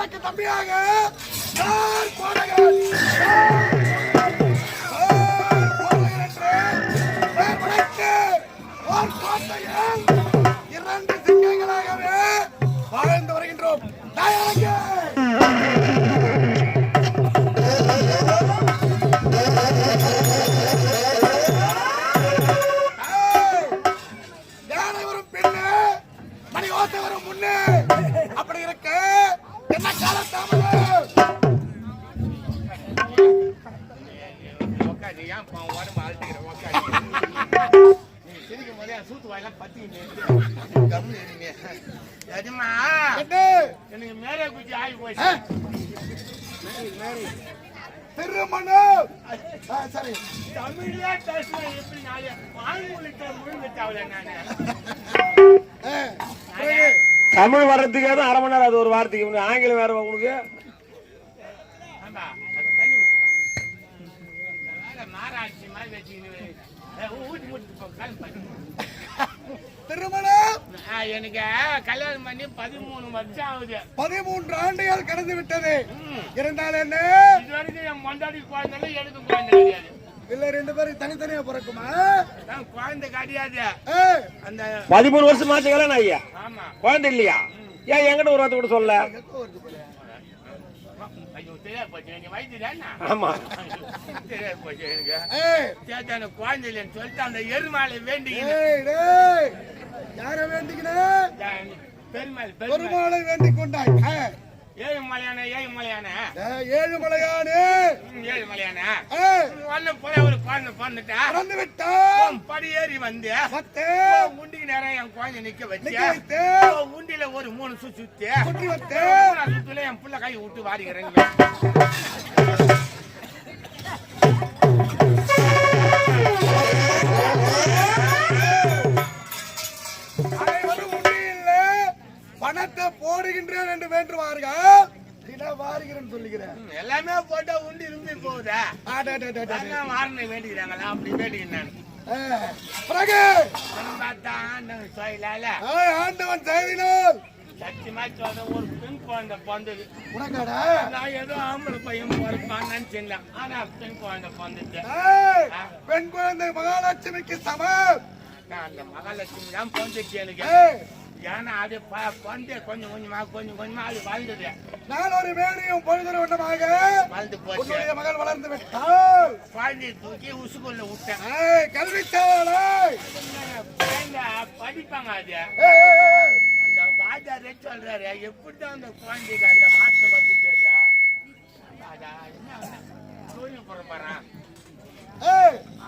எனக்கு தம்பியாக. நான் போடுகிறேன் இரண்டு சிங்கங்களாகவே வாழ்ந்து வருகின்றோம். தமிழ் வர்றதுக்கே தான் அரை மணி நேரம் அது ஒரு வார்த்தைக்கு. உனக்கு ஆங்கிலம் வேற உங்களுக்கு திருமணம். ஆ, எனக்கு கல்யாணம் பண்ணி பதிமூணு வருஷம் ஆகுது. பதிமூன்று ஆண்டுகள் கடந்து விட்டது. ம். இருந்தால் என்ன? இது வரைக்கும் என் மொண்டாடி குழந்தை எனக்கு குழந்தை கிடையாது. இல்ல ரெண்டு பேரும் தனித்தனியா பிறக்குமா? நான் குழந்தை கிடையாது. பதிமூணு வருஷம் ஆச்சு கல்யாணம் ஐயா ஆமா. குழந்தை இல்லையா? ஏன் என்கிட்ட ஒரு வார்த்தை கூட சொல்ல? ஆமா. குழந்தை இல்லைன்னு சொல்லிட்டு அந்த எருமாளை வேண்டிக்கின்னு. ஏய், டேய், யார வேண்டிக்கின? பெருமாள் பெருமாள். வேண்டிக் கொண்டாய். ஏழு மலையான ஏழு மலையான. ஏழு ஒன்னு போல ஒரு குழந்தை பிறந்துட்டா கடந்து விட்டான் படி ஏறி வந்து. பத்து உண்டிக்கு நேரம் என் குழந்தை நிக்க வச்சு. உண்டியில ஒரு மூணு சுத்தி சுத்தி. மூணாவது சுத்துல என் புள்ள கை விட்டு வாரிக்கிறேன் பணத்தை போடுகின்றேன் என்று வேண்டுவார்கள். தின வாருகிறேன் சொல்லுகிறேன் எல்லாமே போட்டா உண்டி இருந்து போகுதா? வாரணை வேண்டிக்கிறாங்களா? அப்படி வேண்டிக்கிறேன் ஆண்டவன் செய்தினால் சத்தியமா சொல்றேன் ஒரு பெண் குழந்தை பிறந்தது. உனக்காடா? நான் ஏதோ ஆம்பளை பையன் பிறப்பான்னு நினைச்சிருந்தேன் ஆனா பெண் குழந்தை பிறந்துச்சு. பெண் குழந்தை மகாலட்சுமிக்கு சமம். நான் அந்த மகாலட்சுமி தான் பிறந்துச்சு எனக்கு. ஏன்னா அது பிறந்து கொஞ்சம் கொஞ்சமா கொஞ்சம் கொஞ்சமா அது வளர்ந்தது நான் ஒரு மேடையும் பொழுது வண்ணமாக வளர்ந்து போச்சு. மகள் வளர்ந்து விட்டால் குழந்தைய தூக்கி உசுக்குள்ள விட்டேன். குழந்தை படிப்பாங்க அது. அந்த வாஜாரே சொல்றாரு எப்படிதான் அந்த குழந்தைக்கு அந்த மாற்றம் வந்து தெரியல என்ன போறான் ஏய்,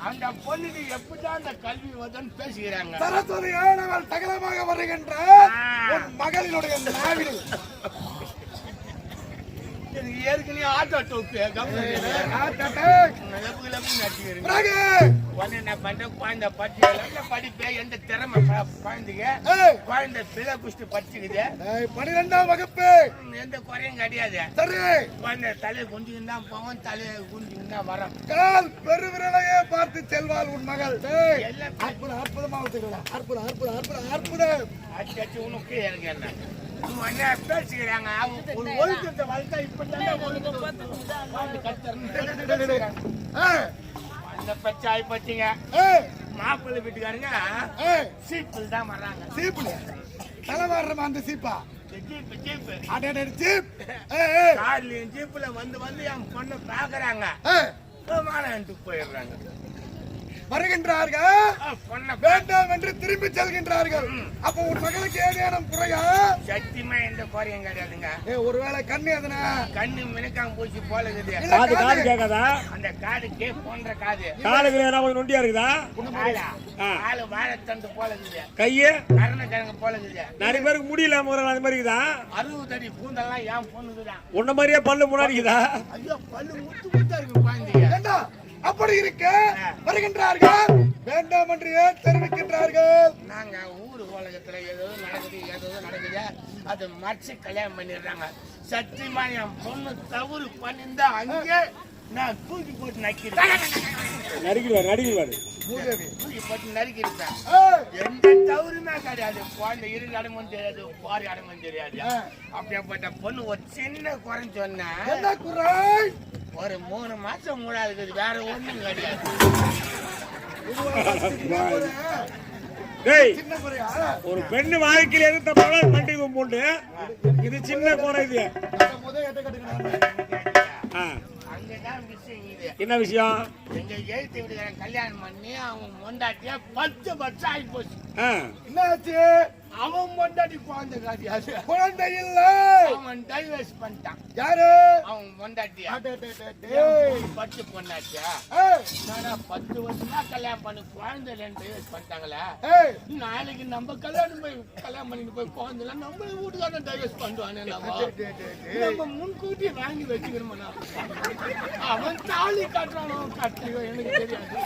அந்த பொண்ணுக்கு எப்படிதான் அந்த கல்வி வருதுன்னு பேசுகிறாங்க? சரஸ்வதி ஆனவள் சகலமாக வருகின்ற மகளினுடைய எனக்கு ஏற்கனவே ஆட்டோ டோப்பு உடனே என்ன பண்றேன் குழந்தை படிச்சு படிப்பேன் எந்த திறமை குழந்தைங்க குழந்தை பிள்ளை குஷ்டி படிச்சுக்குது. பன்னிரெண்டாம் வகுப்பு. எந்த குறையும் கிடையாது. குழந்தை தலையை குஞ்சுக்கு தான் போவோம் தலையை குஞ்சுக்கு தான் வரோம் கால் பெருவிரலையே பார்த்து செல்வாள் உன் மகள். எல்லாம் அற்புதம் அற்புதமா வச்சுக்கலாம் அற்புதம் அற்புதம் அற்புதம் அற்புதம். அச்சு அச்சு உனக்கு என்ன பேசிக்கிறாங்க? ஒரு ஒழுக்கத்தை வளர்த்தா ஏய், அந்த பச்சை ஆகி போச்சுங்க. மாப்பிள்ளை வீட்டுக்காரங்க சீப்பில் தான் வர்றாங்க. சீப்புல? தலைவாடுறமா அந்த சீப்பா? ஜீப்புல வந்து வந்து என் பொண்ணை பாக்குறாங்க. போயிடுறாங்க. வருகின்றார்கள். வேண்டாம் என்று திரும்பி செல்கின்றார்கள். அப்ப உன் மகளுக்கு ஏதேனும் குறையா? சத்தியமா எந்த குறையும் கிடையாதுங்க. ஏ ஒருவேளை கண்ணு எதனா? கண்ணு மினுக்காம போச்சு போல காது காது. கேட்காதா? அந்த காது கே போன்ற காது. காலுக்கு நேரம் கொஞ்சம் நொண்டியா இருக்குதா? காலா வாழைத்தண்டு போல இருக்குது. கையே? கருணக்கிழங்கு போல இருக்குது. நிறைய பேருக்கு முடியல முறை அந்த மாதிரி இருக்குதா? அறுபது அடி பூந்தெல்லாம் என் பொண்ணுக்குதான். உன்ன மாதிரியே பல்லு முன்னாடி இருக்குதா? ஐயோ பல்லு முத்து முத்தா இருக்கு குழந்தைங்க ஏண்டா? அப்படி இருக்க வருகின்றார்கள். வேண்டாம் என்று தெரிவிக்கின்றார்கள்? நாங்க ஊரு உலகத்துல ஏதோ நடக்குது ஏதோ நடக்குது. அதை மறைச்சு கல்யாணம் பண்ணிடுறாங்க. சத்தியமா என் பொண்ணு தவறு பண்ணியிருந்தா அங்கே நான் தூக்கி போட்டு நக்கிறேன் நடிக்கிறார் நடிக்கிறாரு தூக்கி போட்டு நறுக்கிருப்பேன் எந்த தவறுமே கிடையாது. குழந்தை இரு அடங்கும் தெரியாது பாரி அடங்கும் தெரியாது. ஆ. அப்படியாப்பட்ட பொண்ணு ஒரு சின்ன குறை ஒரு மூணு மாசம் மூடாது இருக்குது வேற ஒண்ணும் கிடையாது. ஒரு பெண்ணு வாழ்க்கையில எது தப்பாலும் பண்டிகை போட்டு. இது சின்ன குறை இது. என்ன விஷயம்? எங்க எழுத்து கல்யாணம் பண்ணி அவன் மொண்டாட்டியா பத்து வருஷம் ஆகி போச்சு ஆ. என்னாச்சு? அவன் மொண்டாட்டி குழந்தை காட்டியாது குழந்தை இல்ல. அவன் டைவர்ஸ் பண்ணிட்டான். யாரு? அவன் மொண்டாட்டியா அடே, டே, டே, டேய். பத்து பொண்டாட்டியா நானா பத்து வருஷமா கல்யாணம் பண்ணி குழந்தை ரெண்டு டைவர்ஸ் பண்ணிட்டாங்களே? நாளைக்கு நம்ம கல்யாணம் போய் கல்யாணம் பண்ணிட்டு போய் குழந்தை நம்ம வீட்டுக்காரன் டைவர்ஸ் பண்ணுவானே நம்ம டே, டே, டே, டே. நம்ம முன்கூட்டியே வாங்கி வச்சுக்கிறோம்னா அவன் தாலி கட்டுறானோ கட்டலையோ எனக்கு தெரியாது.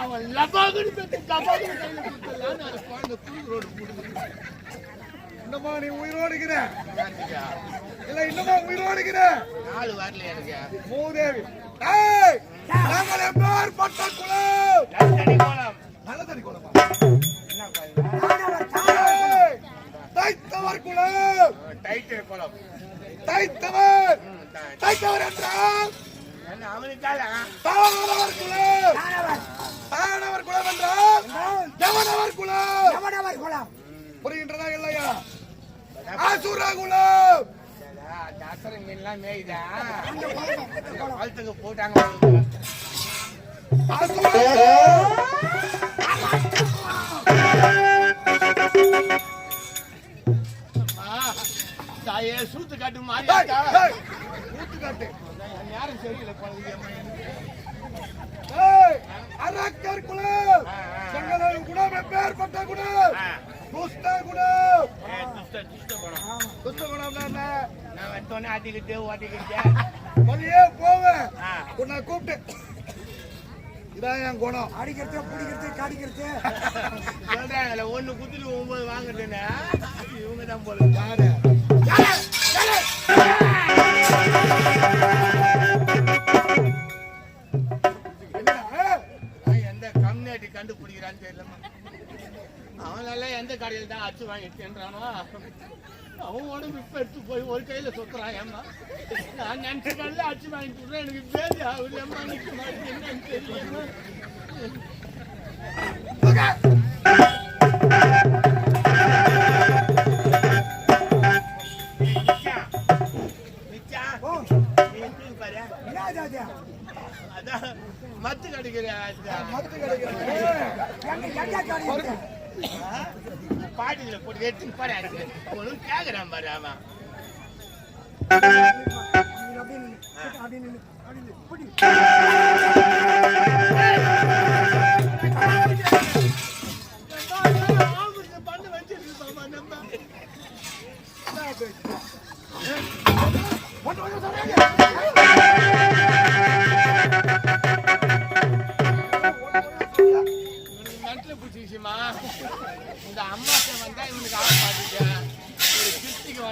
அவன் லபாகுன்னு பெற்று கபாகுன்னு கையில கொடுத்துடலான்னு அது குழந்தை குழு ரோடு கொடுக்குது இன்னுமா நீ உயிரோடு இருக்கிற? பார்த்தியா? இல்ல இன்னுமா உயிரோடு இருக்கிற? நாலு வரல எனக்கு. மூதேவி. ஏய், நாங்கள் எப்பேர் பட்ட குலம் லட்சடி கோலம். நல்ல தடி குலமா? என்ன கோலம்? ஏய், தைத்தவர் குலம் டைட்டர் கோலம். தைத்தவர். தைத்தவர் என்றால்? தானவர் குலம் தானவர். குலம் என்றால்? எவனவர் குலம் புரிகின்றதா இல்லையா? ஆசுர குலம் அந்த அசர மீன்லாம் மேய்தா? குளத்துக்கு போட்டாங்க. தாயே சூத்து காட்டு மாறியாக்கா? ஏய், ஊத்துக்காட்டு. யாரும் சரியில்லை குழந்தைங்க அரக்கர் குலம். செங்கனல் குலம் எப்பேற்பட்ட குலம் ஆ. துஷ்ட குணம். துஷ்ட என்ன நான் வந்தோடனே ஆட்டிக்கிட்டு ஓட்டிக்கிட்டு வழியே போவேன். உன்னை கூப்பிட்டு இதான் என் குணம் அடிக்கிறது பிடிக்கிறது கடிக்கிறது சொல்றாங்கல்ல ஒண்ணு குத்துட்டு ஒன்பது வாங்குறதுன்னு இவங்க தான் போல யாரு அவன் உடம்பு இப்ப எடுத்து போய் ஒரு கையில சுத்துறான் ஏம்மா நான் நினைச்ச கடையில் அச்சு வாங்கி கொடுறேன் எனக்கு பேதி ஆகுது ஏம்மா நிக்க மாட்டேன் என்னன்னு? அதான் மத்து கடிக்கிற மத்து கிடைக்கிறது. எங்க போட்டு எடுத்துன்னு பாரு ஒன்றும் கேட்குறான் பாரு அவன். அப்படி நில்லு, அப்படி நில்லு,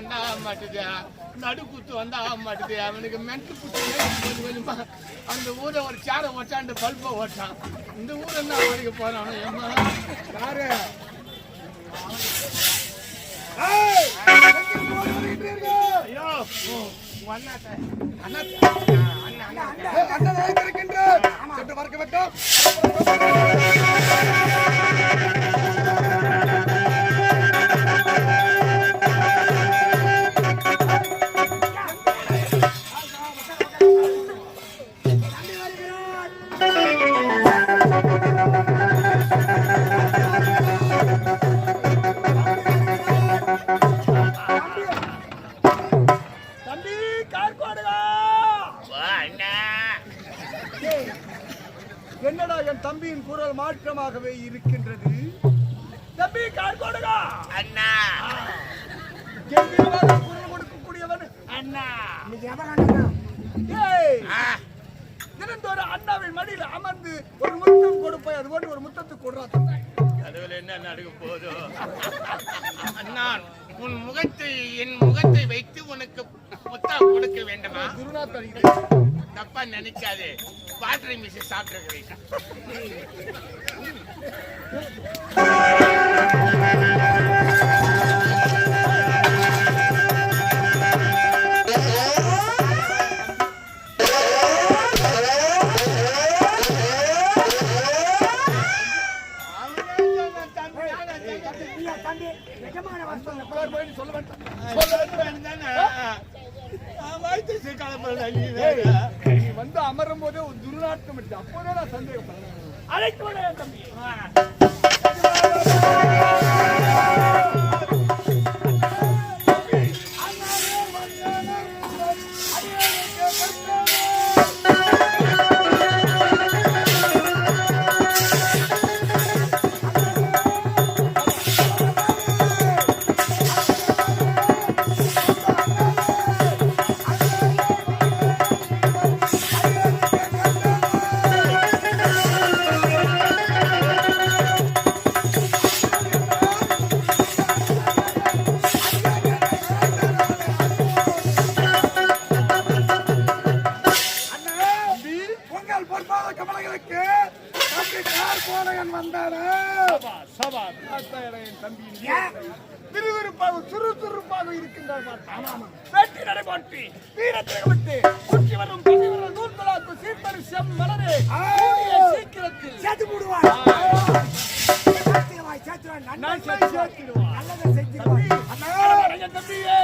வந்தா மாட்டுது நடுக்குத்து வந்தா ஆக மாட்டுது அவனுக்கு மென்ட்டு குத்து கொஞ்சமா அந்த ஊரை ஒரு சேரை ஓட்டாண்டு பல்பை ஓட்டான் இந்த ஊரை என்ன அவனுக்கு போறான் ஏமா யாரு ஏய், எங்கே போய் ஐயோ உங்க அண்ணாத்த அண்ணா, அண்ணா அண்ணா அண்ணா அண்ணன் அழைத்திருக்கின்றார். பார்க்க வேண்டும் என்ன நடக்க போதோ அண்ணா உன் முகத்தை என் முகத்தை வைத்து உனக்கு முத்தா கொடுக்க வேண்டுமா? தப்பா நினைக்காதே. பாட்டரை மிஸ் சாப்பிட்டு உட்கார் போய் சொல்ல வேண்டாம். நீ? வந்து அமரும் போதே ஒரு துர்நாற்றம் எடுத்து அப்போதே நான் சந்தேகப்படுறேன். அழைத்து தம்பி. தம்பி வந்தானே சபா என் தம்பியின் விறுவிறுப்பாக சுறுசுறுப்பாக இருக்கின்றார் வெற்றி நடைபோற்றி வீரத்தை விட்டு குட்டி வரும் நூல்களாக்கு சீர்பரி செம்மலரே கூடிய சீக்கிரத்தில். சேர்த்து சேர்த்துவாய் சேர்த்துவான். நல்லதை செஞ்சிருவான் தம்பியே.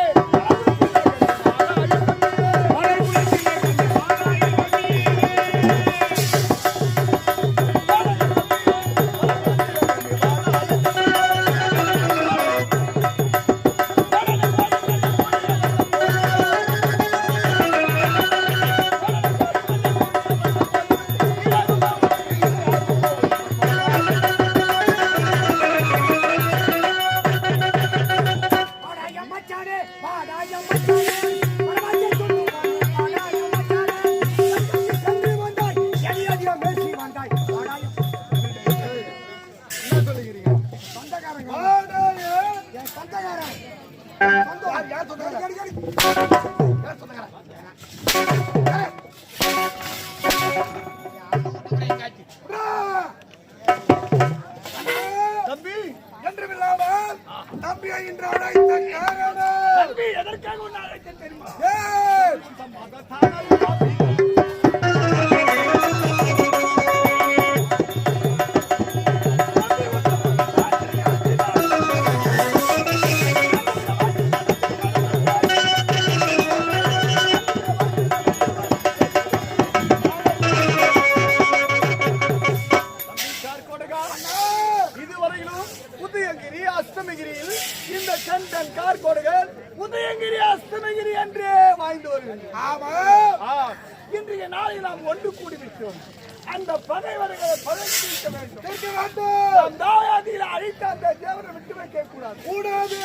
ஆமா. ஆ, இன்றைய நாளில் நாம் ஒன்று கூடிவிட்டோம். அந்த பகைவர்களை பகைத்து வேண்டும். தாயாதியில் அழைத்த அந்த தேவரை விட்டு வைக்க கூடாது. கூடாது.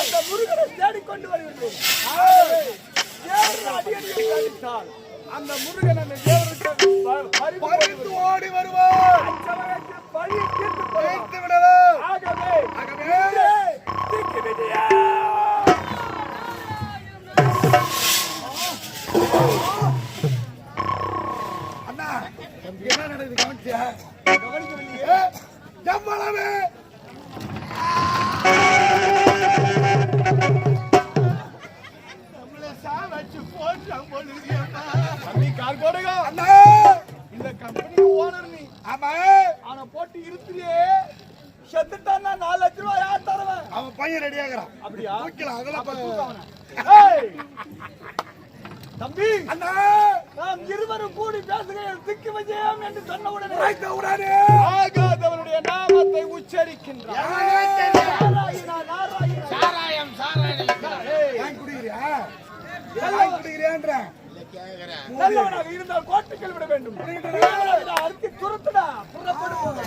அந்த முருகனை தேடிக்கொண்டு அடியடியை அளித்தால் அந்த முருகன் அந்த தேவருக்கு போடுவார். ஓடி வருவார். பழியை தீர்த்து. வைத்து விடலாம் ஆகவே. அண்ணா! இந்த கம்பெனி ஓனர் நீ. ஆமா. அவனை போட்டு இருத்துறியே செத்துட்டான்னா நாலு லட்ச ரூபாய் யார் தருவேன் அவன் பையன் ரெடி ஆகுறான். அப்படியா? அதெல்லாம் தம்பி! நாம் இருவரும் கூடி பேசுகிறேன் திக்கு விஜயம் என்று சொன்ன உடனே உடனே ஆகாதவனுடைய நாமத்தை உச்சரிக்கின்றார். சாராயம் சாராயம் குடிக்கிறேன் நல்லவனாக இருந்தால் கோட்டைகள் விட வேண்டும். அறுத்தி துரத்துடா. புறப்படுவோம்.